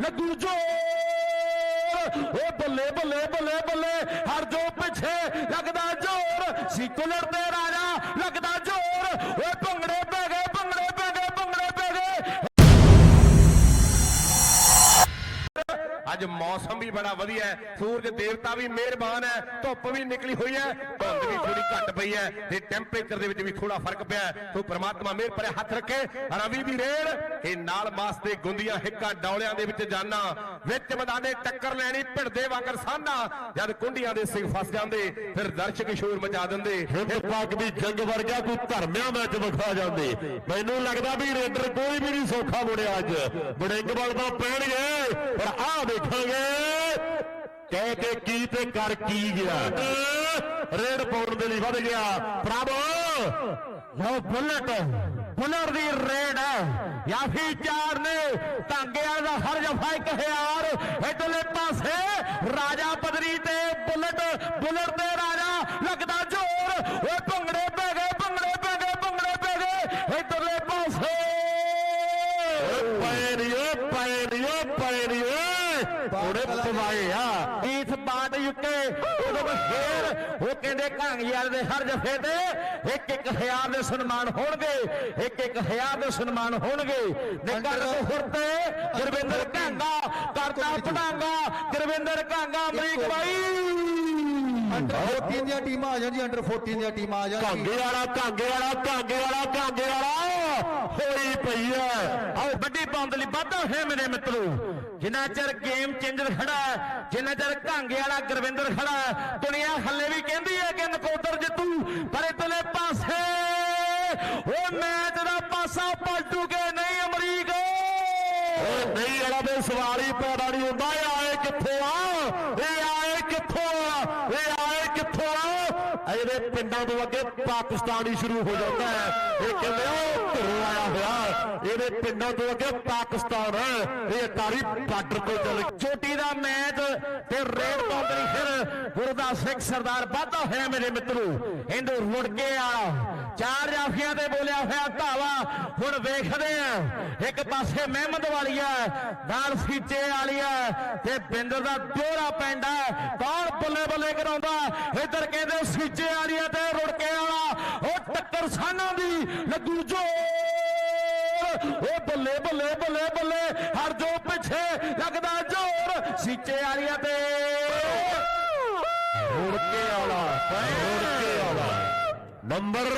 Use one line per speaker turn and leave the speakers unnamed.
ਲੱਗੂ ਜੋਰ ਓ ਬੱਲੇ ਬੱਲੇ ਬੱਲੇ ਬੱਲੇ, ਹਰ ਜੋ ਪਿੱਛੇ ਲੱਗਦਾ ਜੋਰ। ਸੀਕੁਲਰ ਤੇ ਰਾਜਾ
ਅੱਜ ਮੌਸਮ ਵੀ ਬੜਾ ਵਧੀਆ ਹੈ ਸੂਰਜ ਦੇਵਤਾ ਵੀ ਮਿਹਰਬਾਨ ਹੈ ਧੁੱਪ ਵੀ ਨਿਕਲੀ ਹੋਈ ਹੈ ਧੁੰਦ ਵੀ ਥੋੜੀ ਘੱਟ ਪਈ ਹੈ ਤੇ ਟੈਂਪਰੇਚਰ ਦੇ ਵਿੱਚ ਵੀ ਥੋੜਾ ਫ਼ਰਕ ਪਿਆ। ਸੋ ਪ੍ਰਮਾਤਮਾ ਮਿਹਰ ਭਰੇ ਹੱਥ ਰੱਖੇ ਰਵੀ ਦੀ ਰੇਡ ਇਹ ਨਾਲ ਮਾਸ ਦੇ ਗੁੰਦੀਆਂ ਹਿੱਕਾਂ ਡੌਲਿਆਂ ਦੇ ਵਿੱਚ ਜਾਣਾ ਵਿੱਚ ਮੈਦਾਨੇ ਟੱਕਰ ਲੈਣੀ ਭਿੜਦੇ ਵਾਂਗਰ ਸਾਨਾ ਜਦ ਕੁੰਡੀਆਂ ਦੇ ਸਿੰਘ ਫਸ ਜਾਂਦੇ ਫਿਰ ਦਰਸ਼ਕ ਸ਼ੋਰ ਮਚਾ ਦਿੰਦੇ
ਹਿੰਦ ਪਾਕ ਦੀ ਜੰਗ ਵਰਗਾ ਕੋਈ ਧਰਮਿਆਂ ਮੈਚ ਵਿਖਾ ਜਾਂਦੇ ਮੈਨੂੰ ਲੱਗਦਾ ਵੀ ਰੇਡਰ ਕੋਈ ਵੀ ਨਹੀਂ ਸੌਖਾ ਮੁੜਿਆ ਅੱਜ ਬੜਿੰਗ ਬਲ ਤਾਂ ਪੈਣਗੇ ਪਰ ਆਹ ਦੇਖਾਂਗੇ। ਕਹਿ ਕੇ ਕੀ ਤੇ ਕਰ ਕੀ ਗਿਆ। ਰੇਡ ਪਾਉਣ ਦੇ ਲਈ ਵੱਧ ਗਿਆ। ਪ੍ਰਭ
ਲਓ ਬੁਲਟ। ਬੁਲਰ ਦੀ ਰੇਡ। ਯਾਫੀ ਚਾਰ ਨੇ ਟਾਂਗਿਆਂ ਦਾ ਹਰ ਜਫਾ ਇੱਕ ਹਜ਼ਾਰ ਇਧਰਲੇ ਪਾਸੇ ਰਾਜਾ ਪਦਰੀ ਤੇ ਬੁਲਟ। ਬੁਲਟ ਤੇ ਰਾਜਾ ਲੱਗਦਾ ਜ਼ੋਰ। ਓਏ ਭੰਗੜੇ ਪੈ ਗਏ, ਭੰਗੜੇ ਪੈ ਗਏ, ਭੰਗੜੇ ਪੈ ਗਏ। ਇਧਰਲੇ
ਉਹਨੇ ਪਵਾਏ ਆ
ਇਸ ਬਾਟ ਯੁੱਕੇ ਉਦੋਂ ਫੇਰ ਉਹ ਕਹਿੰਦੇ ਕਾਂਗਿਆਲ ਦੇ ਹਰ ਜਫੇ ਤੇ ਇੱਕ ਇੱਕ ਹਜ਼ਾਰ ਦੇ ਸਨਮਾਨ ਹੋਣਗੇ ਇੱਕ ਇੱਕ ਹਜ਼ਾਰ ਦੇ ਸਨਮਾਨ ਹੋਣਗੇ। ਨਿਕਲ ਤੋਂ ਹੁਰਤੇ ਗੁਰਵਿੰਦਰ ਕਾਂਗਾ ਕਰਤਾ ਪੜਾਂਗਾ ਗੁਰਵਿੰਦਰ ਕਾਂਗਾ ਅਮਰੀਕ ਬਾਈ।
ਅੰਡਰ 14 ਦੀਆਂ ਟੀਮਾਂ ਆ ਜਾਣ ਜੀ ਅੰਡਰ 14 ਦੀਆਂ ਟੀਮਾਂ ਆ ਜਾਣ
ਕਾਂਗੇ ਵਾਲਾ ਕਾਂਗੇ ਵਾਲਾ ਕਾਂਗੇ ਵਾਲਾ ਕਾਂਗੇ ਵਾਲਾ। ਹੋਈ ਪਈ ਐ।
ਆਓ ਵੱਡੀ ਪਾਉਣ ਦੇ ਲਈ ਵਾਧਾ ਹੋਇਆ ਮੇਰੇ ਮਿੱਤਰੋ। ਜਿੰਨਾ ਚਿਰ ਗੇਮ ਚੇਂਜਰ ਖੜਾ ਹੈ, ਜਿੰਨਾ ਚਿਰ ਘਾਂਗੇ ਵਾਲਾ ਗੁਰਵਿੰਦਰ ਖੜਾ ਹੈ, ਦੁਨੀਆ ਹੱਲੇ ਵੀ ਕਹਿੰਦੀ ਹੈ ਕਿ ਨਕੋਦਰ ਜਿੱਤੂ ਪਰ ਇਤਲੇ ਪਾਸੇ ਉਹ ਮੈਚ ਦਾ ਪਾਸਾ ਪਲਟੂ ਕੇ ਨਹੀਂ ਅਮਰੀਕ।
ਨਹੀਂ ਵਾਲਾ ਦੇ ਸਵਾਲ ਹੀ ਪੈਦਾ ਨਹੀਂ ਹੁੰਦਾ। ਇਹ ਆਏ ਕਿੱਥੋਂ ਆ? ਇਹ ਆਏ ਕਿੱਥੋਂ ਆ? ਇਹ ਕਿੱਥੋਂ ਆ ਇਹਦੇ ਪਿੰਡਾਂ ਤੋਂ ਅੱਗੇ ਪਾਕਿਸਤਾਨ ਹੀ ਸ਼ੁਰੂ ਹੋ ਜਾਂਦਾ ਹੈ। ਇਹ ਕਹਿੰਦੇ ਉਹ ਘਰੋਂ ਆਇਆ ਹੋਇਆ ਇਹਦੇ ਪਿੰਡਾਂ ਤੋਂ ਅੱਗੇ ਪਾਕਿਸਤਾਨ ਹੈ, ਇਹ ਤਾਰੀ ਬਾਰਡਰ ਤੋਂ ਚੱਲ
ਚੋਟੀ ਦਾ ਮੈਚ ਤੇ ਰੇਡ ਪਾਉਂਦੇ ਫਿਰ ਗੁਰਦਾਸ ਸਿੰਘ ਸਰਦਾਰ ਵਾਧਾ ਹੋਇਆ ਮੇਰੇ ਮਿੱਤਰੋ। ਇਹਨੂੰ ਰੁੜਕੇ ਵਾਲਾ ਚਾਰ ਜਾਫੀਆਂ ਤੇ ਬੋਲਿਆ ਹੋਇਆ ਧਾਵਾ। ਹੁਣ ਵੇਖਦੇ ਆ। ਇੱਕ ਪਾਸੇ ਮਹਿਮਦ ਵਾਲੀ ਹੈ, ਨਾਲ ਸੀਚੇ ਹੈ ਤੇ ਬਿੰਦਰ ਦਾ ਦੋਹਰਾ ਪੈਂਦਾ ਕੌਣ ਬੱਲੇ ਬੱਲੇ ਕਰਾਉਂਦਾ? ਇੱਧਰ ਕਹਿੰਦੇ ਸੀਚੇ ਵਾਲੀਆ ਤੇ ਰੁੜਕੇ ਵਾਲਾ ਉਹ ਟੱਕਰ ਸਾਨਾਂ ਦੀ। ਲੱਗੂ ਜੋ ਉਹ ਬੱਲੇ ਬੱਲੇ ਬੱਲੇ ਬੱਲੇ, ਹਰ ਜੋ ਪਿੱਛੇ ਲੱਗਦਾ ਜ਼ੋਰ, ਸੀਚੇ ਵਾਲੀਆਂ ਤੇ।
ਮੁੜ ਕੇ ਆਲਾ ਮੁੜ ਕੇ ਆਲਾ ਨੰਬਰ